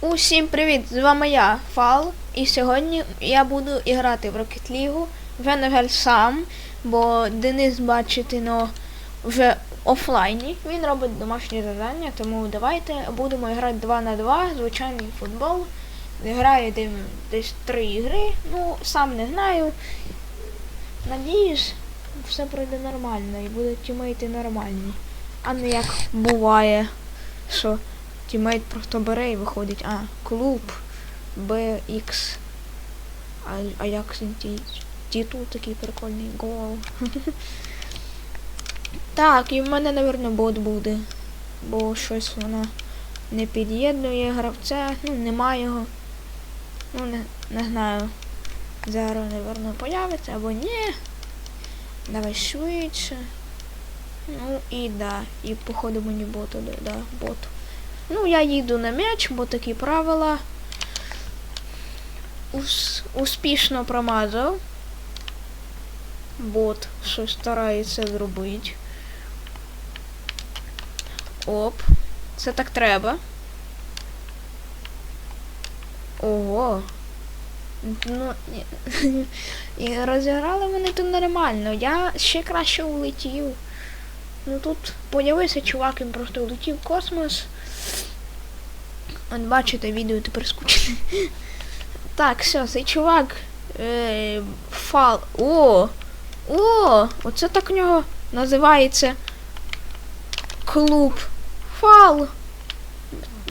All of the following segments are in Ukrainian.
Усім привіт! З вами я, Фал, і сьогодні я буду грати в Rocket League. Вже на жаль сам, бо Денис бачите, ну, вже офлайні. Він робить домашні завдання, тому давайте будемо грати 2 на 2, звичайний футбол. Граю десь 3 ігри, ну сам не знаю. Надіюсь, все пройде нормально і будуть тімейти нормальні. А не як буває, що Тімейт просто бере і виходить. А, клуб BX. А, а як титул такий прикольний гол. так, і в мене, напевно, бот буде. Бо щось воно не під'єднує гравця, ну немає його. Ну, не, не знаю. Зараз, напевно, появиться або ні. Давай швидше. Ну і да. І походу мені боту, да, бот. Ну, я їду на м'яч, бо такі правила. Ус, успішно промазав. Бот щось старається зробити. Оп. Це так треба. Ого. Ну, і- розіграли вони тут нормально. Я ще краще улетів. Ну тут появився чувак, він просто улетів в космос. От бачите, відео тепер скучне. Так, все, цей чувак. Е, фал. О! О! Оце так у нього називається клуб. Фал.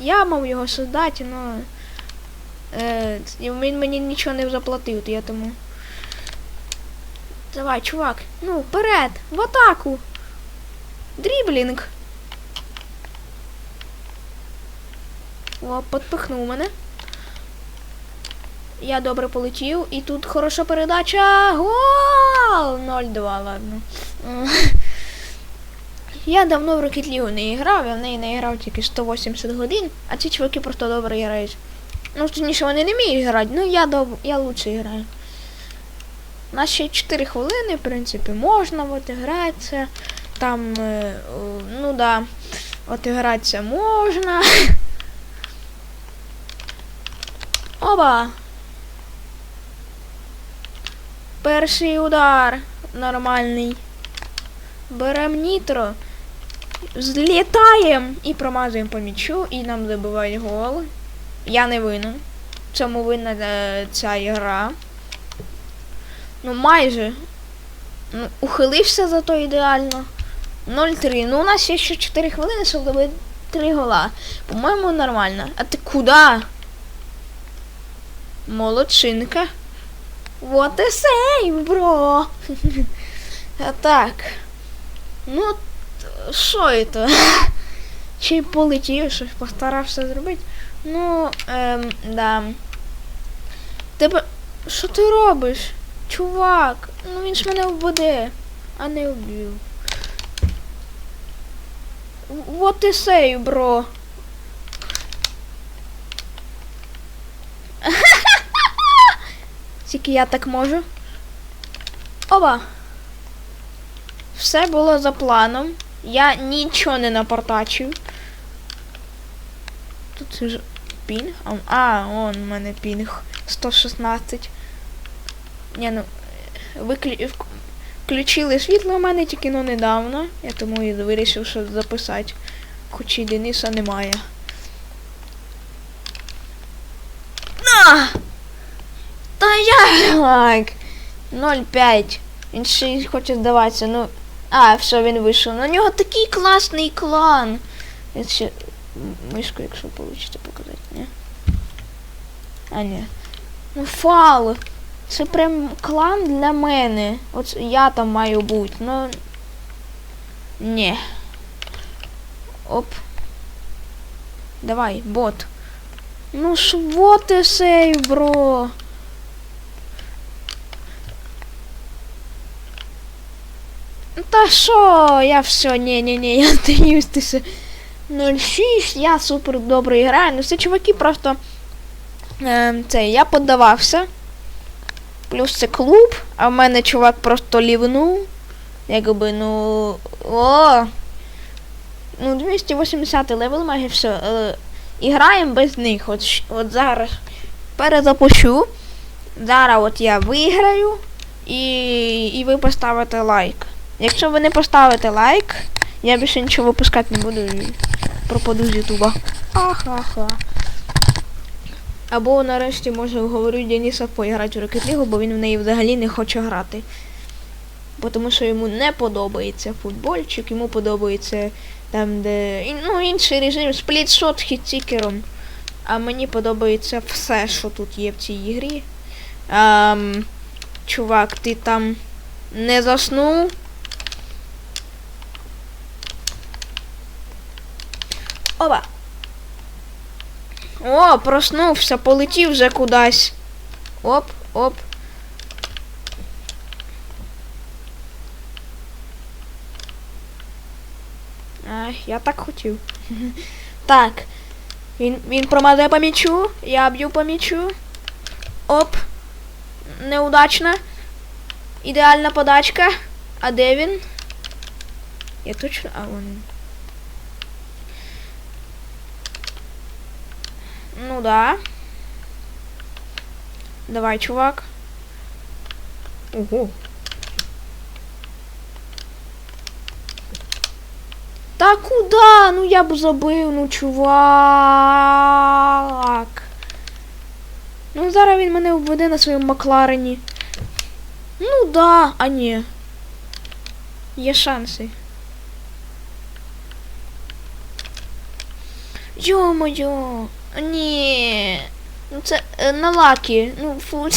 Я мав його создати, але е, він мені нічого не заплатив, то я тому. Давай, чувак, ну, вперед, в атаку. Дріблінг. О, підпихнув мене. Я добре полетів. І тут хороша передача. Гол! 0-2, ладно. Я давно в Rocket League не грав, я в неї не грав тільки 180 годин, а ці чуваки просто добре грають. Ну, точніше, вони не вміють грати, ну я доб... я лучше граю. У нас ще 4 хвилини, в принципі, можна от. Там, е, ну да, от можна. Оба. Перший удар нормальний. Берем нітро. Злітаємо і промазуємо по м'ячу, і нам забивають гол. Я не винен. В Цьому винна е, ця ігра. Ну майже. Ну, ухилився зато ідеально. 0-3. Ну у нас є ще 4 хвилини, щоб забити 3 гола. По-моєму, нормально. А ти куди? Молодчинка. Вот і сейв, бро. А так. Ну, що це? Чи полетів, щось постарався зробити. Ну, ем, да. Тебе. Що ти робиш? Чувак, ну він ж мене вбуде, а не вбив. Вот і сейв, бро. Тільки я так можу. Оба. Все було за планом. Я нічого не напортачив. Тут ж пінг. А, А, он у мене пінг. 116. Ні, ну. Виклю... Включили світло у мене тільки ну недавно. Я тому і вирішив, що записати. Хоч і Дениса немає. На! Та як? 0,5. Він ще й хоче здаватися, ну. А, все, він вийшов. На нього такий класний клан. Я ще мишку, якщо вийде показати, ні? А, ні. Ну, фал. Це прям клан для мене. От я там маю бути, ну. Ні. Оп. Давай, бот. Ну вот і сейв, бро. Та що, я все, ні-ні-ні, я здаюсь, ти ще 0-6, я супер добре граю. Ну це чуваки просто. Е, це, я поддавався. Плюс це клуб, а в мене чувак просто лівнув. Якби, ну. О! Ну, 280 левел майже все. Е, і граємо без них. От, от зараз перезапущу. Зараз от я виграю і, і ви поставите лайк. Якщо ви не поставите лайк, я більше нічого випускати не буду і пропаду з Ютуба. Ха-ха-ха. Або нарешті може говорю Дениса поіграти в Rocket League, бо він в неї взагалі не хоче грати. Бо тому що йому не подобається футбольчик, йому подобається там, де ну, інший режим, сплітшот хітсікером. А мені подобається все, що тут є в цій ігрі. Ем, чувак, ти там не заснув? Опа! О, проснувся, полетів вже кудись. Оп, оп. Ай, я так хотів. Так. Він, він промазе по м'ячу, я б'ю по м'ячу. Оп. Неудачна. Ідеальна подачка. А де він? Я точно. А вон. він. Ну да. Давай, чувак. Ого. Та куда? Ну я б забив, ну чувак. Ну зараз він мене введе на своєму Макларені. Ну да, а ні. Є шанси. Йо-моє. Ні. Ну це е, на лакі. Ну фу.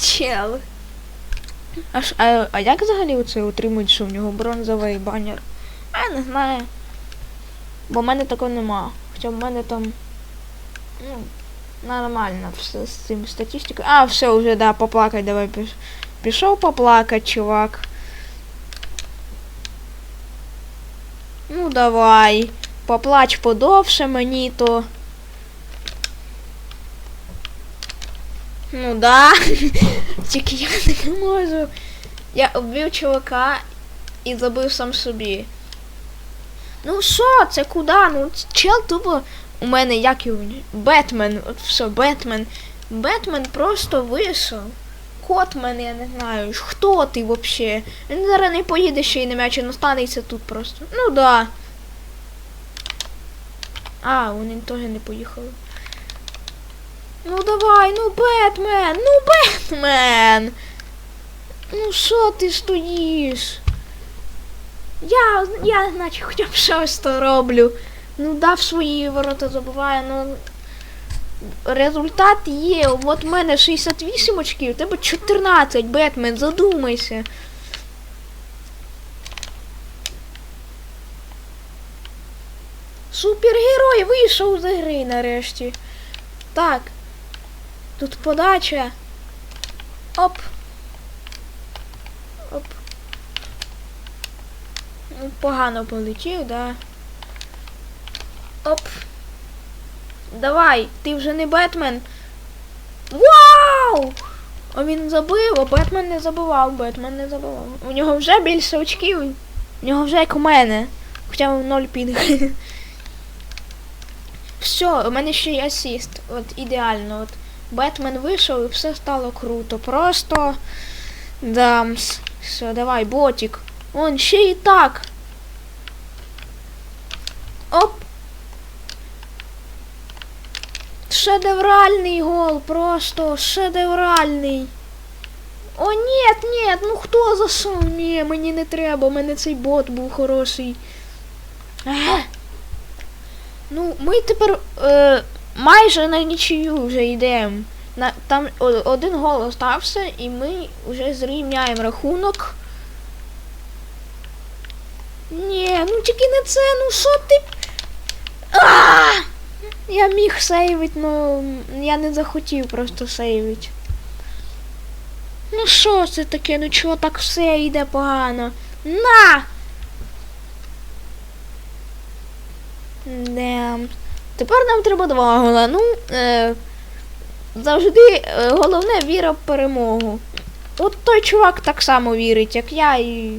Чел. А, ж- а, а як взагалі оце отримують, що в нього бронзовий банер? А я не знаю. Бо в мене такого нема. Хоча в мене там. Ну, нормально все з цим статистикою. А, все, вже, да, поплакать, давай піш. Пішов поплакать, чувак. Ну давай. Поплач подовше мені то. Ну да. Тільки я не можу. Я вбив чувака і забив сам собі. Ну що, це куди? Ну чел тупо у мене як його. Бетмен, от все, Бетмен. Бетмен просто вийшов. Котмен, я не знаю. Хто ти взагалі? Він зараз не поїде ще й на м'яч, він останеться тут просто. Ну да. А, вони теж не поїхали. Ну давай, ну Бетмен, ну Бетмен. Ну що ти стоїш? Я, я, значить, хоча б щось то роблю. Ну, дав свої ворота забуває, ну. Результат є. От в мене 68 очків, у тебе 14, Бетмен, задумайся. Супергерой вийшов з гри нарешті. Так. Тут подача. Оп. Оп. Ну, погано полетів, да. Оп. Давай, ти вже не Бетмен. Вау! А він забив, а Бетмен не забивав, Бетмен не забивав. У нього вже більше очків. У нього вже як у мене. Хоча в ноль піде. Все, у мене ще є асіст. От ідеально. От Бетмен вийшов і все стало круто. Просто. Дамс. Все, давай, ботик. Он ще і так. Оп. Шедевральний гол, просто шедевральний. О, нет, нет, ну хто засунув? Ні, мені не треба, у мене цей бот був хороший. Ех. Ну, ми тепер е, майже на нічию вже йдемо. На, там один гол остався, і ми вже зрівняємо рахунок. Ні, ну тільки не це, ну що ти. А! Я міг сейвить, ну я не захотів просто сейвить. Ну що це таке? Ну чого так все йде погано? На! Дем. Тепер нам треба два гола. Ну, е, завжди е, головне віра в перемогу. От той чувак так само вірить, як я і.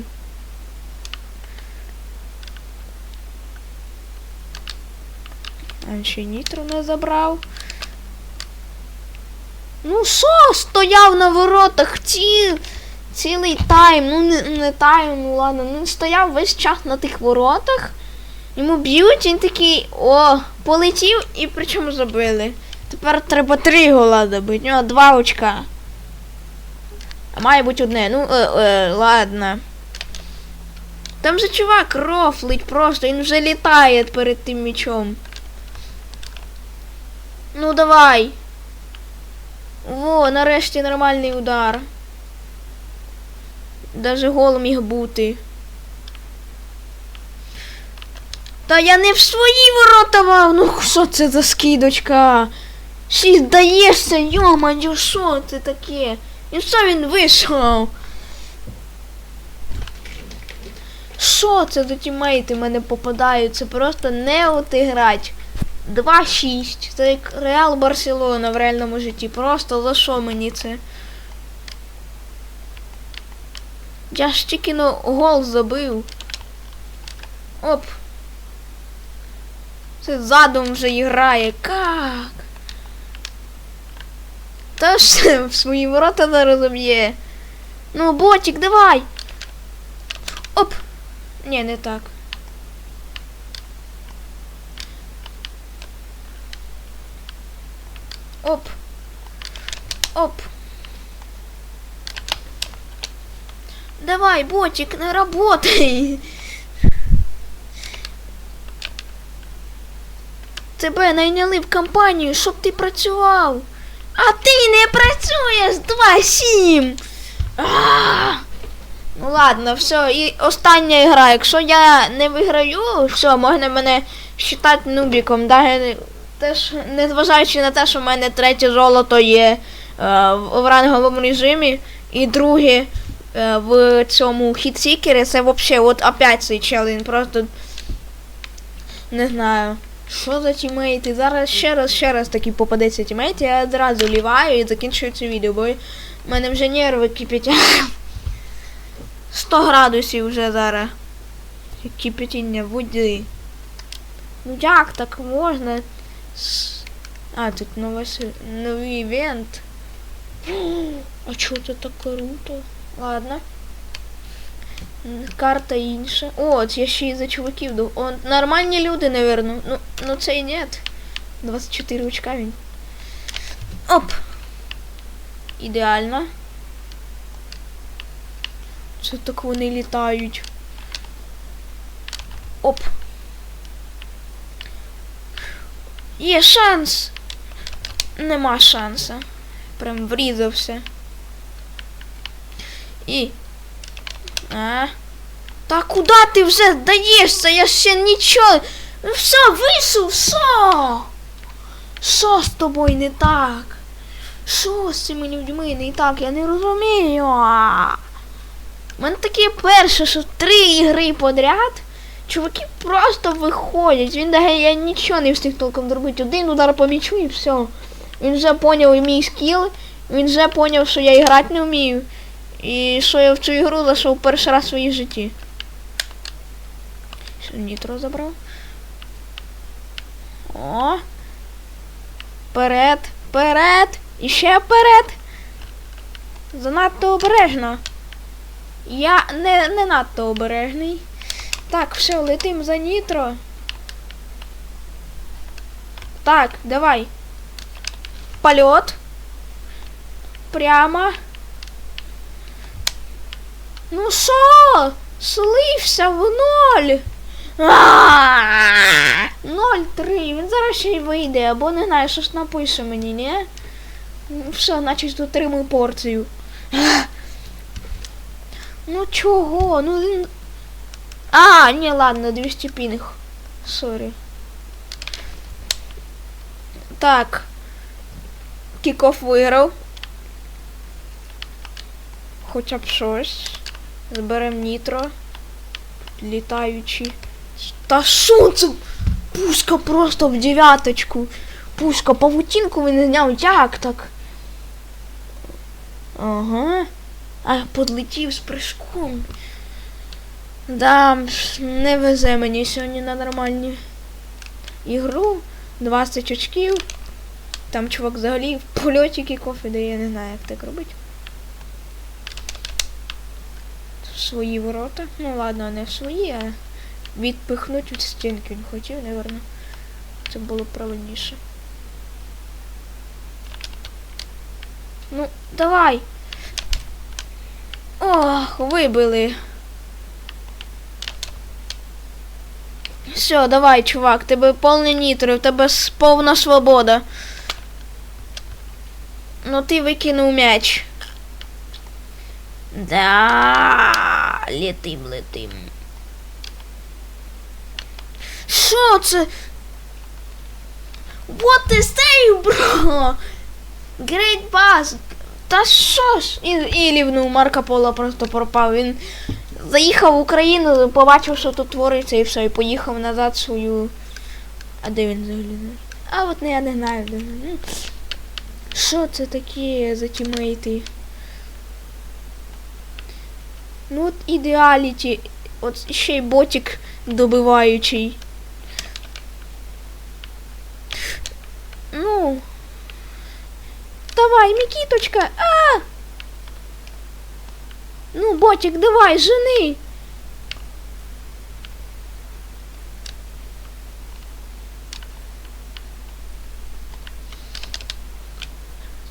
А ще нітро не забрав. Ну що, стояв на воротах ці... цілий тайм. Ну не, не тайм, ну ладно. Ну стояв весь час на тих воротах. Йому б'ють, він такий, о, полетів і причому забили. Тепер треба три гола забити. У нього два очка. А має бути одне. Ну, е, е, ладно. Там же чувак рофлить просто, він вже літає перед тим м'ячом. Ну давай. Во, нарешті нормальний удар. Даже гол міг бути. Та я не в свої ворота мав. Ну що це за скидочка? Ще здаєшся, йомаю, що це таке? І що він вийшов? Що це за тімейти мене попадають? Це просто не отиграть. 2-6. Це як Реал Барселона в реальному житті. Просто за що мені це? Я ж тільки ну, гол забив. Оп. Це задум вже грає. Как? Та ж в свої ворота не розуміє. Ну, ботик, давай. Оп. Ні, не так. Оп. Оп. Давай, ботик, не работай. Тебе найняли в компанію, щоб ти працював. А ти не працюєш 2-7. Ну ладно, все, і остання гра. Якщо я не виграю, все, можна мене вважати нубіком. Даже теж, незважаючи на те, що в мене третє золото є е, в, ранговому режимі, і друге е, в цьому хітсікері, це взагалі от опять цей челендж, просто не знаю. Що за тімейти? Зараз ще раз, ще раз таки попадеться тімейт, я одразу ліваю і закінчую це відео, бо в мене вже нерви кипять. 100 градусів вже зараз. Кипятіння води. Ну як так можна? А, тут новий, новий івент. А чого це так круто? Ладно. Карта інша. О, от я ще й за чуваків ду. О, нормальні люди, наверно. Ну, ну це і нет. 24 очка він. Оп! Ідеально. Це так вони літають. Оп. Є шанс. Нема шанса. Прям врізався. І. А. Та куди ти вже здаєшся? Я ще нічого. Ну все, вийшов, все. Що з тобою не так? Що з цими людьми не так? Я не розумію. У мене таке перше, що три ігри подряд. Чуваки просто виходять. Він дає, я нічого не встиг толком зробити. Один удар по м'ячу і все. Він вже поняв мій скіл. Він вже поняв, що я грати не вмію. І що я в цю ігру зайшов перший раз в своїй житті. Нітро забрав? О. Вперед, вперед, і ще вперед. Занадто обережно. Я не, не надто обережний. Так, все, летим за нітро. Так, давай. Польот. Прямо. Ну що? Слився в ноль. Ноль три. Він зараз ще й вийде, або не знаю, що ж напише мені, ні? Все, значить дотримую порцію. Ну чого? Ну він. А, ні, ладно, 200 пінг. Сорі. Так. Кікоф виграв. Хоча б щось. Зберем нітро. Літаючі. Та що це? Пушка просто в дев'яточку. Пушка, павутинку він зняв. Як так? Ага. А, подлетів з прыжком. Да, не везе мені сьогодні на нормальні ігру. 20 очків. Там чувак взагалі в польоті кікоф іде, я не знаю, як так робити. В свої ворота. Ну ладно, не в свої, а відпихнуть від стінки він хотів, напевно. Це було правильніше. Ну, давай. Ох, вибили. Все, давай, чувак, тебе повний нітро, в тебе повна свобода. Ну ти викинув м'яч. Да, летим, летим. Що це? What is that, bro? Great pass. Та що ж? І, і лівнув Марко Поло просто пропав. Він заїхав в Україну, побачив, що тут твориться, і все, і поїхав назад свою. А де він взагалі? А от не я не знаю, Що це таке за тімейти? Ну от ідеаліті. От ще й ботик добиваючий. Ну. Давай, Микиточка. А! Ну, ботик, давай, жени.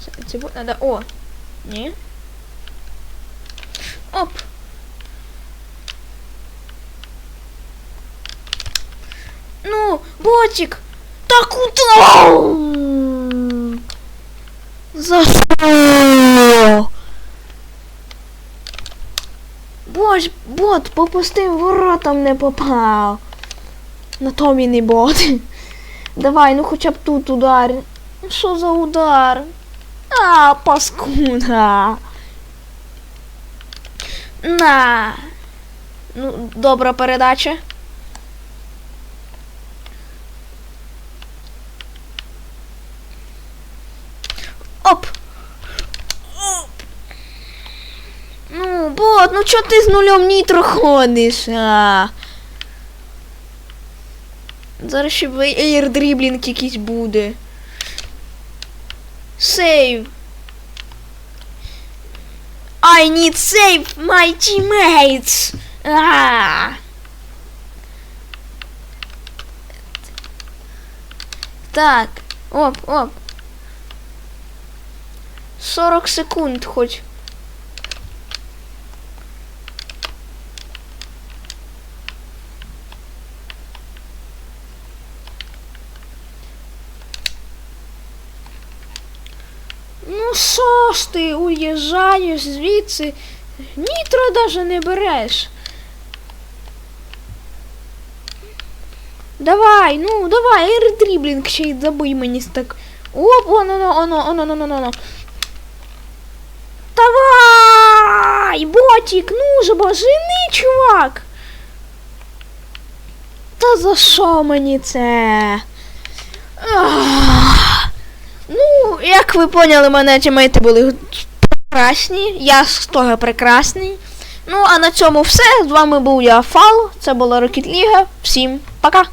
Це, це бо- надо. О! Ні. Оп! Ботик! Та куда? За що? Бож, бот по пустим воротам не попав. На то він і бот. Давай, ну хоча б тут удар. Ну, Що за удар? А, паскуда. На. Ну, добра передача. Оп! Оп! Ну, бот, ну чо ти з нулем нітро ходиш? А? Зараз ще ейрдріблінг якийсь буде. Сейв. I need save my teammates. А. Так. Оп, оп. 40 секунд хоть. Ну що ж ти уїжджаєш звідси? Нітро даже не береш. Давай, ну давай, ейрдріблінг ще й забий мені так. Оп, оно, оно, оно, оно, оно, оно. Ботик, ну же, бо жени, чувак! Та за що мені це? Ну, як ви поняли, мене тімейти були прекрасні. Я з того прекрасний. Ну, а на цьому все. З вами був я Фал. Це була Рокіт Ліга. Всім пока!